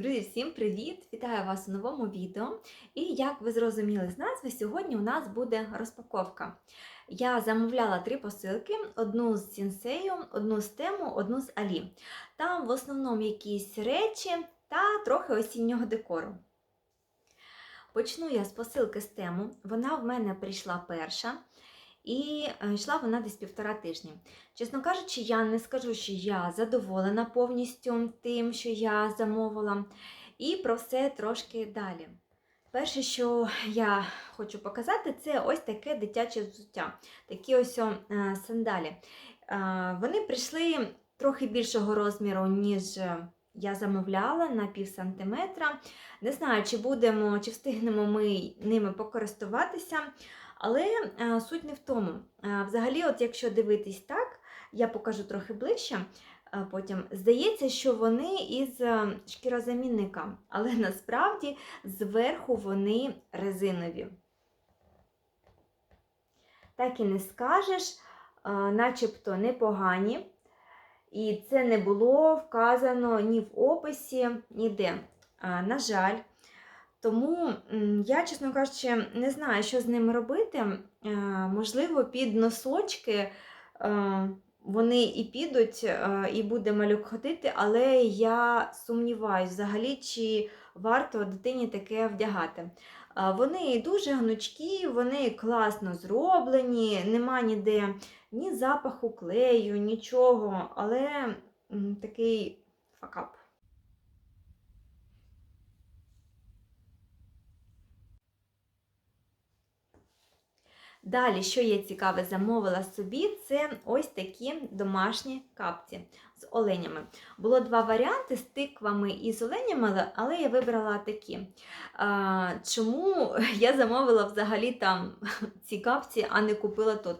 Друзі, всім привіт! Вітаю вас у новому відео. І як ви зрозуміли з назви, сьогодні у нас буде розпаковка. Я замовляла три посилки: одну з Сінсею, одну з Тему, одну з Алі. Там в основному якісь речі та трохи осіннього декору. Почну я з посилки з Тему. Вона в мене прийшла перша. І е, йшла вона десь півтора тижні. Чесно кажучи, я не скажу, що я задоволена повністю тим, що я замовила. І про все трошки далі. Перше, що я хочу показати, це ось таке дитяче взуття. Такі ось о, е, сандалі. Е, Вони прийшли трохи більшого розміру, ніж я замовляла на пів сантиметра. Не знаю, чи будемо, чи встигнемо ми ними покористуватися. Але е, суть не в тому. Е, взагалі, от якщо дивитись так, я покажу трохи ближче. е, Потім здається, що вони із шкірозамінника, але насправді зверху вони резинові. Так і не скажеш, начебто непогані. І це не було вказано ні в описі, ніде. На жаль, тому я, чесно кажучи, не знаю, що з ним робити. Е, Можливо, під носочки е, вони і підуть, е, і буде малюк ходити, але я сумніваюся взагалі, чи варто дитині таке вдягати. Вони дуже гнучкі, вони класно зроблені, нема ніде ні запаху клею, нічого, але такий факап. Далі, що є цікаве, замовила собі, це ось такі домашні капці з оленями. Було два варіанти з тиквами і з оленями, але я вибрала такі. А, чому я замовила взагалі там ці капці, а не купила тут?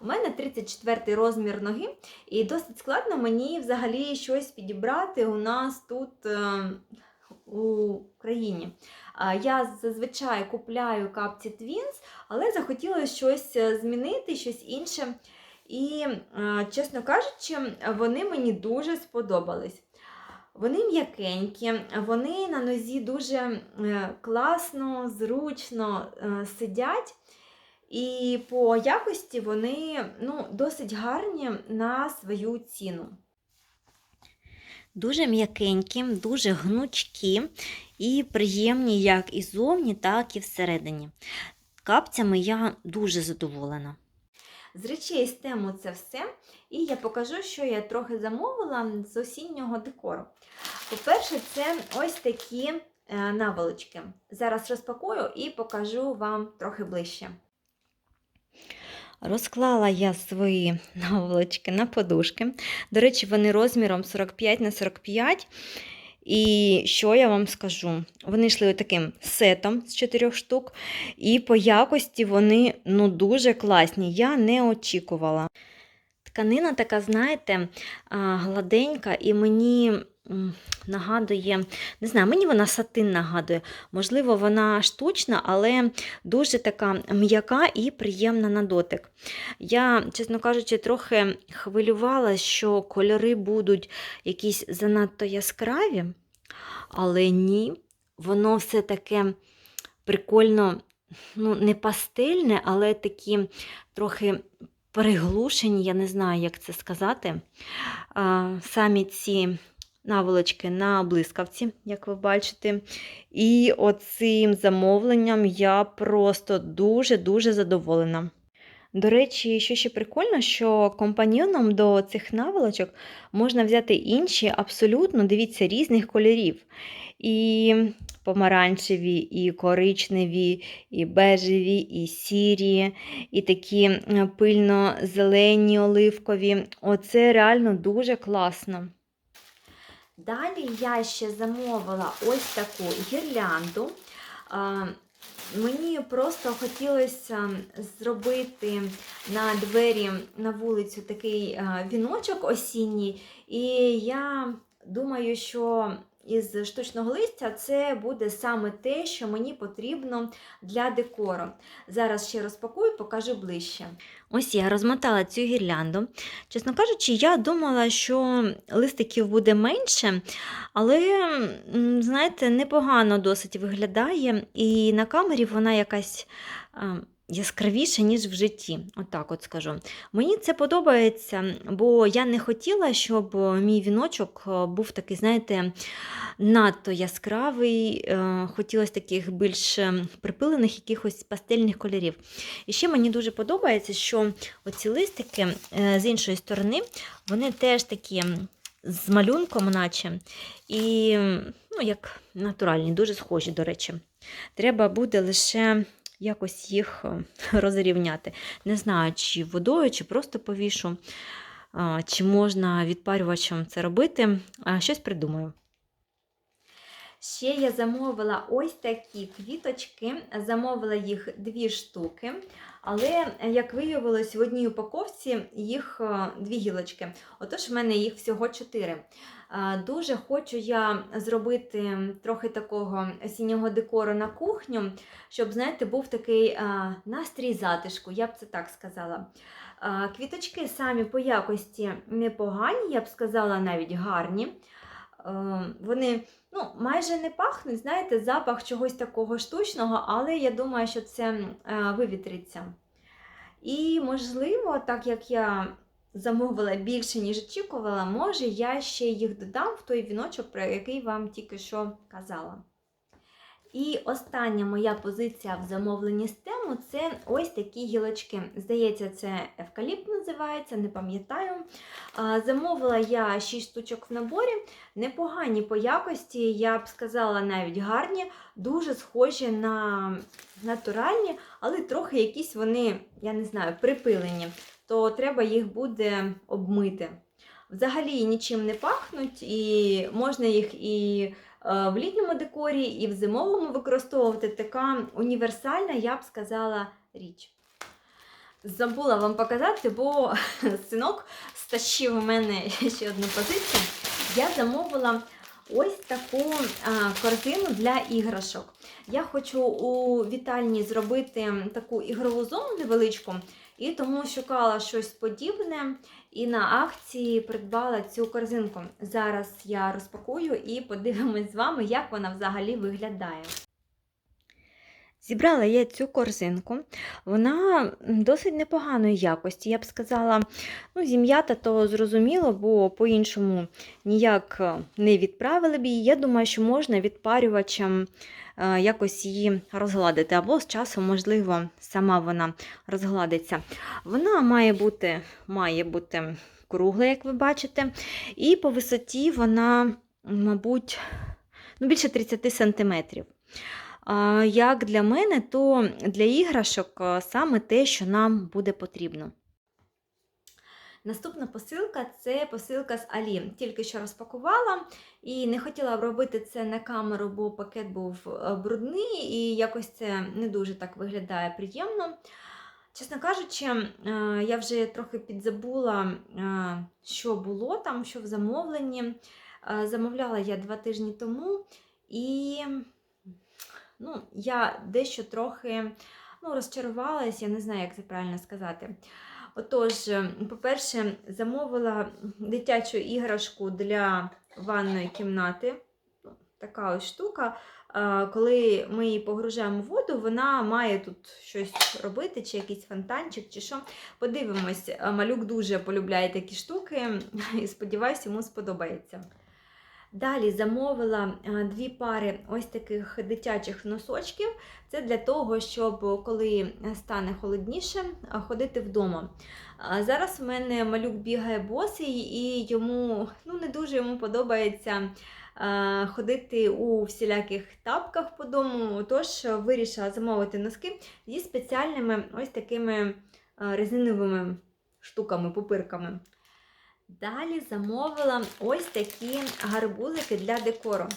У мене 34 розмір ноги, і досить складно мені взагалі щось підібрати у нас тут е, у країні. Я зазвичай купляю капці Twins, але захотіла щось е, змінити, щось інше. І, е, чесно кажучи, вони мені дуже сподобались. Вони м'якенькі, вони на нозі дуже е, класно, зручно сидять. І по якості вони ну, досить гарні на свою ціну. Дуже м'якенькі, дуже гнучкі і приємні як і зовні, так і всередині. Капцями я дуже задоволена. З речей з тему це все. І я покажу, що я трохи замовила з осіннього декору. По-перше, це ось такі е, наволочки. Зараз розпакую і покажу вам трохи ближче. Розклала я свої наволочки на подушки. До речі, вони розміром 45 на 45. І що я вам скажу? Вони йшли таким сетом з 4 штук, і по якості вони ну, дуже класні. Я не очікувала. Тканина така, знаєте, гладенька, і мені нагадує, не знаю, мені вона сатин нагадує. Можливо, вона штучна, але дуже така м'яка і приємна на дотик. Я, чесно кажучи, трохи хвилювала, що кольори будуть якісь занадто яскраві, але ні, воно все таке прикольно, ну, не пастельне, але такі трохи приглушені, я не знаю, як це сказати. Самі ці наволочки на блискавці, як ви бачите. І оцим замовленням я просто дуже-дуже задоволена. До речі, що ще прикольно, що компаньйоном до цих наволочок можна взяти інші, абсолютно, дивіться, різних кольорів. І помаранчеві, і коричневі, і бежеві, і сірі, і такі пильно-зелені, оливкові. Оце реально дуже класно. Далі я ще замовила ось таку гірлянду. Мені просто хотілося зробити на двері на вулицю такий віночок осінній, і я думаю, що із штучного листя це буде саме те, що мені потрібно для декору. Зараз ще розпакую, покажу ближче. Ось я розмотала цю гірлянду. Чесно кажучи, я думала, що листиків буде менше, але, знаєте, непогано досить виглядає, і на камері вона якась. Яскравіше, ніж в житті, отак от скажу. Мені це подобається, бо я не хотіла, щоб мій віночок е, був такий, знаєте, надто яскравий. е, Хотілося таких більш е, припилених якихось пастельних кольорів. І ще мені дуже подобається, що оці листики е, з іншої сторони, вони теж такі з малюнком, наче, і ну, як натуральні, дуже схожі, до речі. Треба буде лише якось їх е, розрівняти. Не знаю, чи водою, чи просто повішу, чи можна відпарювачем це робити. Щось придумаю. Ще я замовила ось такі квіточки. Замовила їх дві штуки. Але, як виявилось, в одній упаковці їх е, дві гілочки. Отож, в мене їх всього чотири. Е, Дуже хочу я зробити трохи такого осіннього декору на кухню, щоб, знаєте, був такий е, настрій затишку, я б це так сказала. Квіточки самі по якості непогані, я б сказала, навіть гарні. Е, Вони ну, майже не пахнуть, знаєте, запах чогось такого штучного, але я думаю, що це е, вивітриться. І, можливо, так як я замовила більше, ніж очікувала, може, я ще їх додам в той віночок, про який вам тільки що казала. І остання моя позиція в замовленні з тему це ось такі гілочки. Здається, це евкаліпт називається, не пам'ятаю. Замовила я 6 штучок в наборі, непогані по якості, я б сказала, навіть гарні, дуже схожі на натуральні, але трохи якісь вони, я не знаю, припилені, то треба їх буде обмити. Взагалі нічим не пахнуть, і можна їх і в літньому декорі, і в зимовому використовувати така універсальна, я б сказала, річ. Забула вам показати, бо синок стащив у мене ще одну позицію. Я замовила ось таку а, корзину для іграшок. Я хочу у вітальні зробити таку ігрову зону невеличку, і тому шукала щось подібне. І на акції придбала цю корзинку. Зараз я розпакую і подивимось з вами, як вона взагалі виглядає. Зібрала я цю корзинку. Вона досить непоганої якості. Я б сказала, ну, зім'ята то зрозуміло, бо по-іншому ніяк не відправили б її. Я думаю, що можна відпарювачем якось її розгладити, або з часом, можливо, сама вона розгладиться. Вона має бути, має бути кругла, як ви бачите, і по висоті вона, мабуть, ну, більше 30 сантиметрів. Як для мене, то для іграшок саме те, що нам буде потрібно. Наступна посилка це посилка з Алі. Тільки що розпакувала і не хотіла робити це на камеру, бо пакет був е, брудний і якось це не дуже так виглядає приємно. Чесно кажучи, е, я вже трохи підзабула, е, що було там, що в замовленні. Замовляла я два тижні тому, і ну, я дещо трохи ну, розчарувалась, я не знаю, як це правильно сказати. Отож, по-перше, замовила дитячу іграшку для ванної кімнати. Така ось штука. Коли ми її погружаємо в воду, вона має тут щось робити, чи якийсь фонтанчик, чи що. Подивимось, малюк дуже полюбляє такі штуки і сподіваюся, йому сподобається. Далі замовила е, дві пари ось таких дитячих носочків. Це для того, щоб коли стане холодніше, ходити вдома. Зараз у мене малюк бігає босий, і йому ну, не дуже йому подобається е, ходити у всіляких тапках по дому. Тож вирішила замовити носки зі спеціальними ось такими е, резиновими штуками, пупирками. Далі замовила ось такі гарбузики для декору.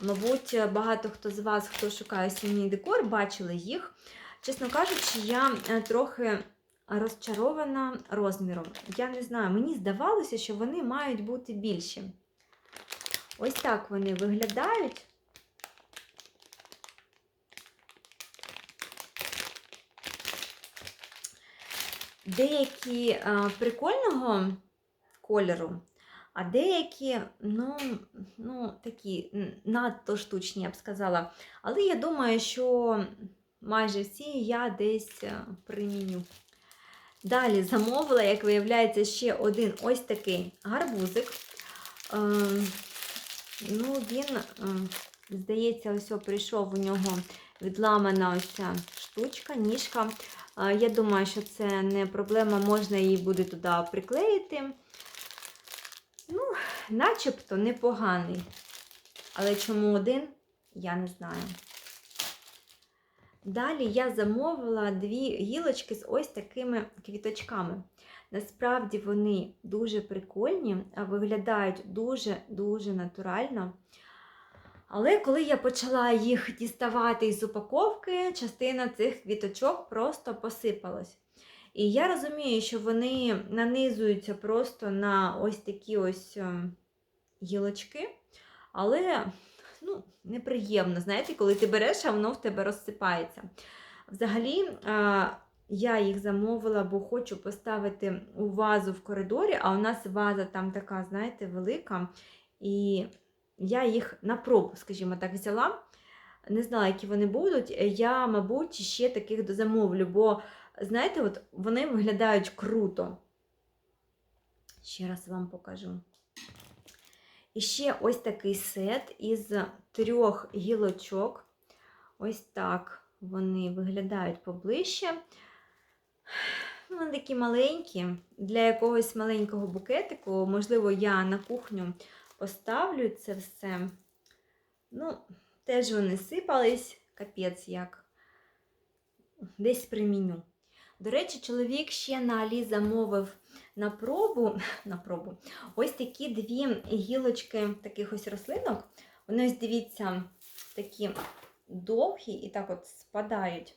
Мабуть, багато хто з вас, хто шукає сім'ї декор, бачили їх. Чесно кажучи, я е, трохи розчарована розміром. Я не знаю, мені здавалося, що вони мають бути більші. Ось так вони виглядають. Деякі а, прикольного кольору, а деякі, ну, ну, такі надто штучні, я б сказала. Але я думаю, що майже всі я десь е, приміню. Далі замовила, як виявляється, ще один ось такий гарбузик. Ем, ну, він, ем, здається, ось прийшов у нього відламана ось штучка, ніжка. Е, Я думаю, що це не проблема, можна її буде туди приклеїти. Ну, начебто непоганий. Але чому один, я не знаю. Далі я замовила дві гілочки з ось такими квіточками. Насправді вони дуже прикольні, виглядають дуже-дуже натурально. Але коли я почала їх діставати із упаковки, частина цих квіточок просто посипалась. І я розумію, що вони нанизуються просто на ось такі ось е, гілочки, але ну, неприємно, знаєте, коли ти береш, а воно в тебе розсипається. Взагалі, я їх замовила, бо хочу поставити у вазу в коридорі, а у нас ваза там така, знаєте, велика. І я їх на пробу, скажімо так, взяла. Не знала, які вони будуть. Я, мабуть, ще таких дозамовлю, бо, знаєте, от вони виглядають круто. Ще раз вам покажу. І ще ось такий сет із трьох гілочок. Ось так вони виглядають поближче. Вони такі маленькі. Для якогось маленького букетику, можливо, я на кухню поставлю це все. Ну, теж вони сипались, капець як. Десь приміню. До речі, чоловік ще на Алі замовив на пробу, на пробу ось такі дві гілочки таких ось рослинок. Вони ось дивіться, такі довгі і так от спадають.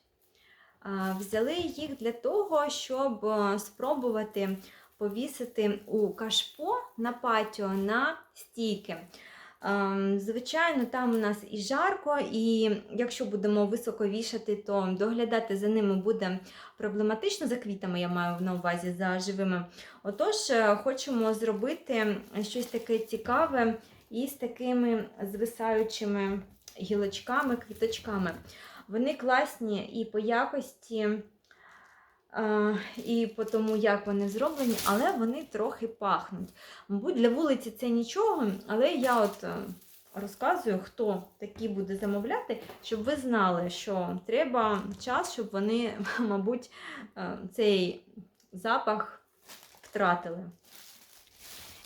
Взяли їх для того, щоб е, спробувати повісити у кашпо на патіо на стійки. Ем, Звичайно, там у нас і жарко, і якщо будемо високо вішати, то доглядати за ними буде проблематично. За квітами я маю на увазі за живими. Отож, е, хочемо зробити щось таке цікаве із такими звисаючими гілочками, квіточками. Вони класні і по якості, і по тому, як вони зроблені, але вони трохи пахнуть. Мабуть, для вулиці це нічого, але я от е, розказую, хто такі буде замовляти, щоб ви знали, що треба час, щоб вони, мабуть, е, цей запах втратили.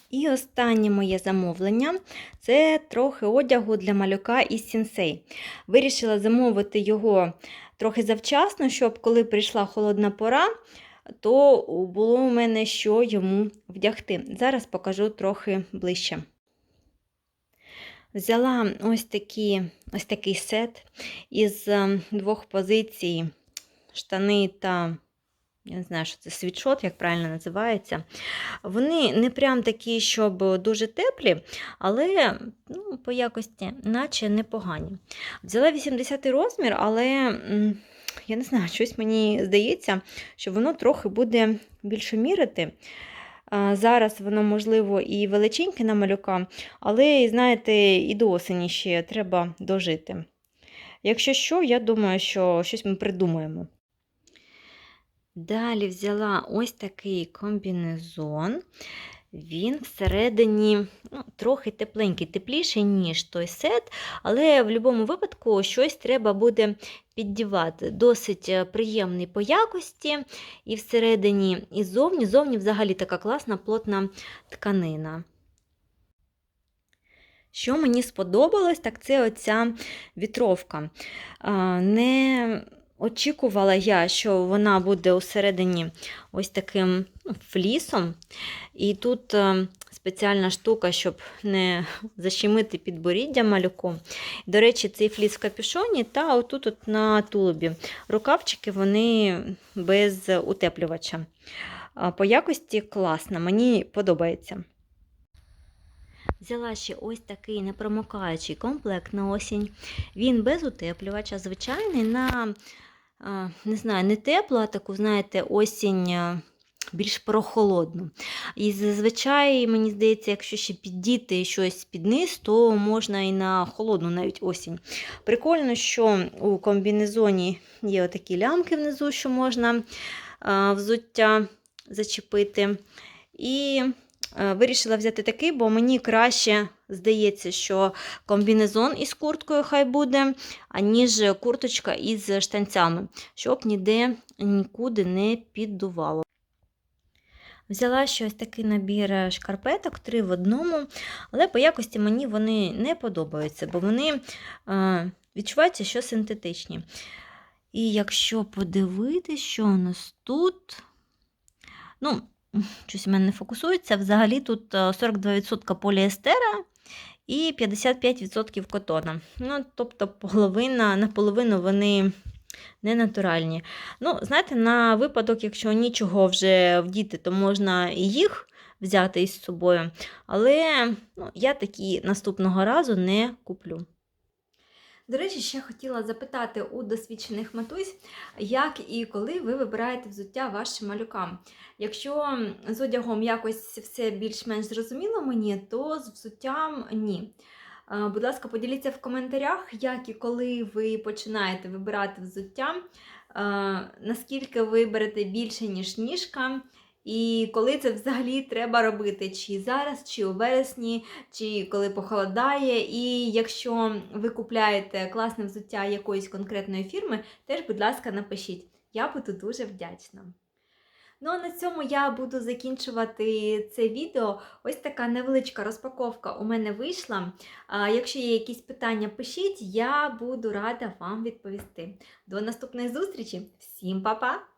І останнє моє замовлення це трохи одягу для малюка із сінсей. Вирішила замовити його трохи завчасно, щоб коли прийшла холодна пора, то було у мене що йому вдягти. Зараз покажу трохи ближче. Взяла ось, такі, ось такий сет із ем, двох позицій штани та я не знаю, що це світшот, як правильно називається. Вони не прям такі, щоб дуже теплі, але ну, по якості, наче непогані. Взяла 80 розмір, але я не знаю, щось мені здається, що воно трохи буде більше мірити. Зараз воно, можливо, і величеньке на малюка, але, знаєте, і до осені ще треба дожити. Якщо що, я думаю, що щось ми придумаємо. Далі взяла ось такий комбінезон. Він всередині ну, трохи тепленький, тепліший, ніж той сет, але в будь-якому випадку щось треба буде піддівати. Досить е, приємний по якості, і всередині, і зовні. Зовні взагалі така класна плотна тканина. Що мені сподобалось, так це оця вітровка. Не очікувала я, що вона буде усередині ось таким флісом. І тут е, спеціальна штука, щоб не защемити підборіддя малюку. До речі, цей фліс в капюшоні та отут от на тулубі. Рукавчики вони без утеплювача. По якості класно, мені подобається. Взяла ще ось такий непромокаючий комплект на осінь. Він без утеплювача, звичайний на, не знаю, не теплу, а таку, знаєте, осінь більш прохолодну. І зазвичай, мені здається, якщо ще піддіти щось під низ, то можна і на холодну навіть осінь. Прикольно, що у комбінезоні є отакі лямки внизу, що можна взуття зачепити. І вирішила взяти такий, бо мені краще здається, що комбінезон із курткою хай буде, аніж курточка із штанцями, щоб ніде нікуди не піддувало. Взяла ще ось такий набір шкарпеток, три в одному, але по якості мені вони не подобаються, бо вони е, відчуваються, що синтетичні. І якщо подивитися, що у нас тут. Ну, щось в мене не фокусується. Взагалі тут е, 42% поліестера і 55% котона. Ну, тобто половина, наполовину вони не натуральні. Ну, знаєте, на випадок, якщо нічого вже вдіти, то можна і їх взяти із собою. Але ну, я такі наступного разу не куплю. До речі, ще хотіла запитати у досвідчених матусь, як і коли ви вибираєте взуття вашим малюкам. Якщо з одягом якось все більш-менш зрозуміло мені, то з взуттям ні. Е, Будь ласка, поділіться в коментарях, як і коли ви починаєте вибирати взуття, е, наскільки ви берете більше, ніж ніжка, і коли це взагалі треба робити, чи зараз, чи у вересні, чи коли похолодає. І якщо ви купляєте класне взуття якоїсь конкретної фірми, теж, будь ласка, напишіть. Я буду дуже вдячна. Ну а на цьому я буду закінчувати це відео. Ось така невеличка розпаковка у мене вийшла. Якщо є якісь питання, пишіть, я буду рада вам відповісти. До наступної зустрічі! Всім па-па!